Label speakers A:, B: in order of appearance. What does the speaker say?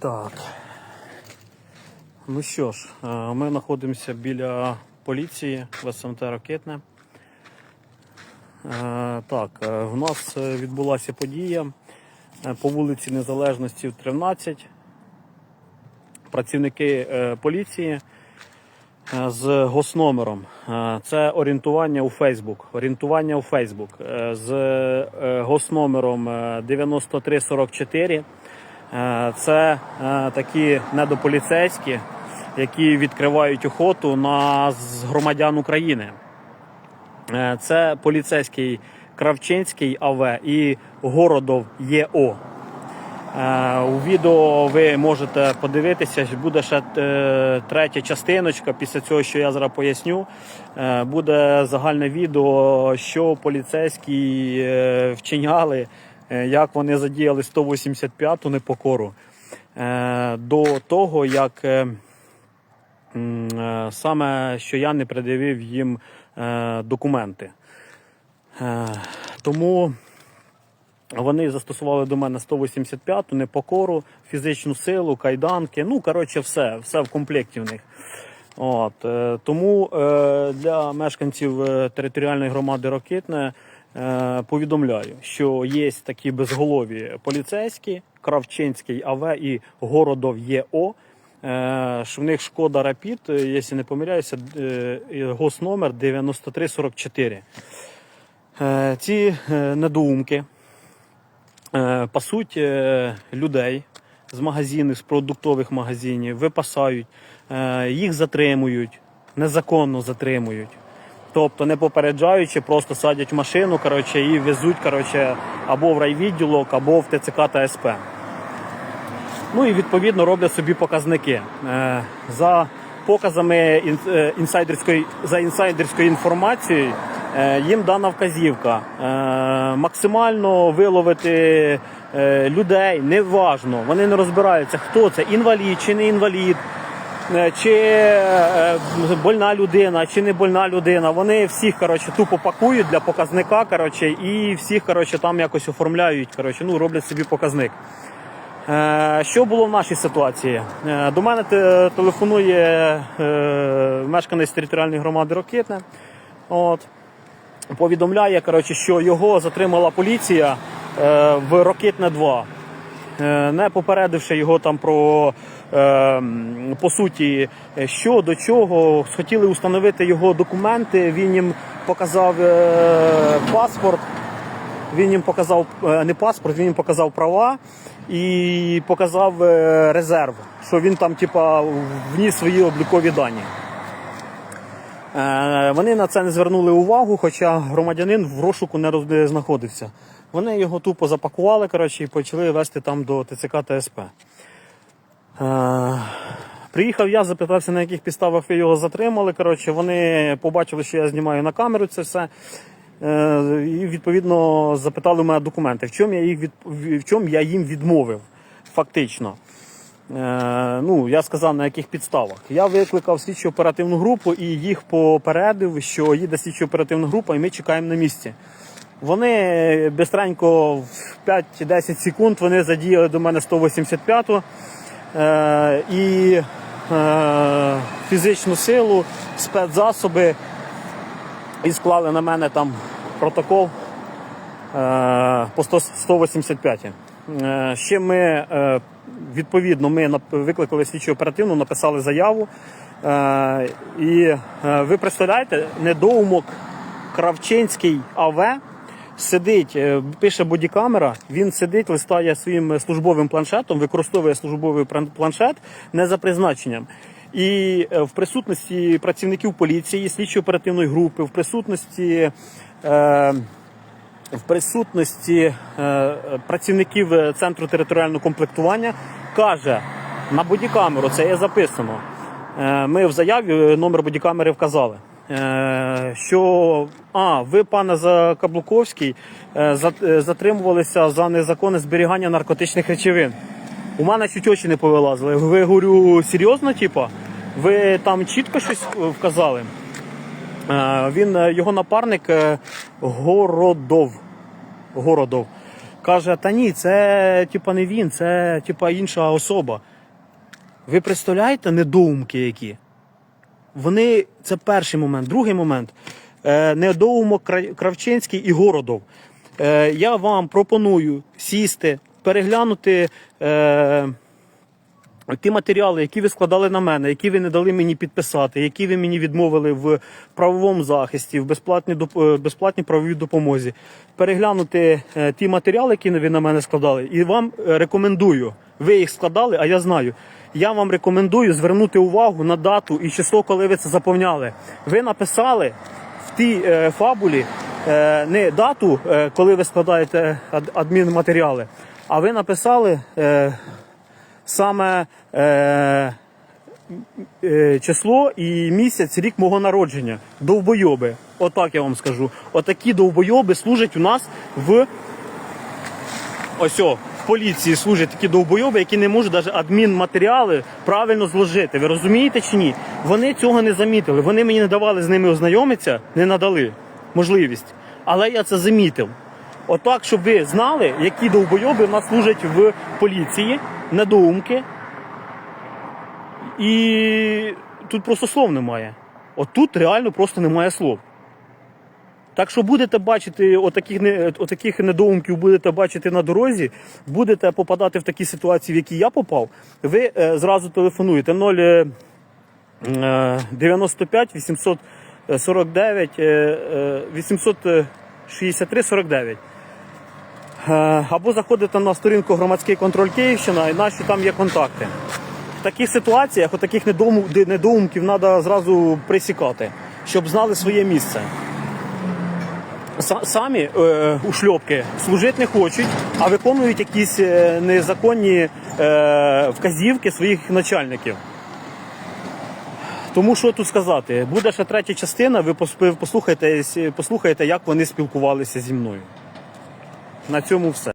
A: Так. Ну що ж, е, ми знаходимося біля поліції в СМТ Ракетне. Е, Так, е, в нас відбулася подія по вулиці Незалежності 13. Працівники поліції з госномером. Це орієнтування у Фейсбук. Орієнтування у Фейсбук з госномером е, 9344. Е, Це е, такі недополіцейські, які відкривають охоту на громадян України. Е, Це поліцейський Кравчинський АВ і Городов ЄО. У відео ви можете подивитися, буде ще третя частиночка. Після цього, що я зараз поясню, буде загальне відео, що поліцейські вчиняли, як вони задіяли 185-ту непокору. Е, До того, як е, е, саме що я не пред'явив їм е, документи. Е, Тому вони застосували до мене 185-ту непокору, фізичну силу, кайданки. Ну, коротше, все, все в комплекті в них. От, е, тому е, для мешканців е, територіальної громади Рокитне е, повідомляю, що є такі безголові поліцейські, Кравчинський АВ і Городов ЄО. Е, в них шкода Рапід, е, якщо не помиляюся, е, госномер 9344. Е, ці е, недоумки е, пасуть е, людей з магазинів, з продуктових магазинів, випасають, е, їх затримують, незаконно затримують. Тобто не попереджаючи, просто садять машину коротше, і везуть коротше, або в райвідділок, або в ТЦК та СП. Ну і відповідно роблять собі показники. Е, За показами е, інсайдерської, за інсайдерською інформацією е, їм дана вказівка максимально виловити людей, неважно. Вони не розбираються, хто це, інвалід чи не інвалід. Е, Чи е, больна людина, чи не больна людина. Вони всіх коротше, тупо пакують для показника коротше, і всіх коротше, там якось оформляють, коротше, ну, роблять собі показник. Е, Що було в нашій ситуації? Е, До мене телефонує е, мешканець територіальної громади Рокитне. От. Повідомляє, коротше, що його затримала поліція е, в Рокитне 2. Е, Не попередивши його там про е, по суті, що до чого, хотіли установити його документи. Він їм показав е, паспорт. Він їм показав не паспорт, він їм показав права і показав резерв, що він там, типа, вніс свої облікові дані. Е, Вони на це не звернули увагу, хоча громадянин в розшуку не знаходився. Вони його тупо запакували коротше, і почали вести там до ТЦК та СП. Е, Приїхав я, запитався, на яких підставах ви його затримали. Коротше, вони побачили, що я знімаю на камеру це все. Е, І відповідно запитали у мене документи. В чому я їм відмовив, фактично. Е, ну, я сказав, на яких підставах. Я викликав слідчу оперативну групу і їх попередив, що їде слідчо оперативна група, і ми чекаємо на місці. Вони бистренько в 5-10 секунд вони задіяли до мене 185-ту е, і е, фізичну силу, спецзасоби і склали на мене там протокол е, по 100 185. Е, Ще ми е, відповідно ми викликали слідчу оперативну, написали заяву. Е, І ви представляєте, недоумок Кравчинський АВ сидить, пише бодікамера, він сидить, листає своїм службовим планшетом, використовує службовий планшет не за призначенням. І в присутності працівників поліції, слідчо оперативної групи, в присутності. В присутності е, працівників е, центру територіального комплектування каже на бодікамеру, це є записано. Е, ми в заяві номер бодікамери вказали. Що а, ви, пане Закаблуковський, за- затримувалися за незаконне зберігання наркотичних речовин. У мене чуть очі не повилазили. Ви говорю, серйозно, типа? Ви там чітко щось вказали? Він, е, його напарник е, Городов. Городов. каже: та ні, це типа не він, це типа інша особа. Ви представляєте недоумки які? Вони це перший момент. Другий момент. Е, недоумок Кравчинський і Городов. Я вам пропоную сісти, переглянути. Ті матеріали, які ви складали на мене, які ви не дали мені підписати, які ви мені відмовили в правовому захисті, в безплатній е, безплатній правовій допомозі, переглянути е, ті матеріали, які ви на мене складали, і вам е, рекомендую. Ви їх складали, а я знаю. Я вам рекомендую звернути увагу на дату і число, коли ви це заповняли. Ви написали в тій фабулі не дату, коли ви складаєте ад- адмінматеріали, а ви написали. Саме е, е, число і місяць, рік мого народження. Довбойоби. Отак я вам скажу. Отакі довбойоби служать у нас в ось о, в поліції служать такі довбойоби, які не можуть навіть адмінматеріали правильно зложити. Ви розумієте чи ні? Вони цього не замітили. Вони мені не давали з ними ознайомитися, не надали можливість. Але я це замітив. Отак, щоб ви знали, які довбойоби в нас служать в поліції, недоумки. І тут просто слов немає. От тут реально просто немає слов. Так що будете бачити отаких, отаких недоумків, будете бачити на дорозі, будете попадати в такі ситуації, в які я попав, ви е, зразу телефонуєте 0 е, е, 95 849 е, е, 863 49. Е, Або заходите на сторінку громадський контроль Київщина і наші там є контакти. В таких ситуаціях, у таких недоумків треба зразу присікати, щоб знали своє місце. Самі е, ушльопки служити не хочуть, а виконують якісь е, незаконні е, вказівки своїх начальників. Тому що тут сказати, буде ще третя частина, ви пос- послухаєте, послухаєте, як вони спілкувалися зі мною. На цьому все.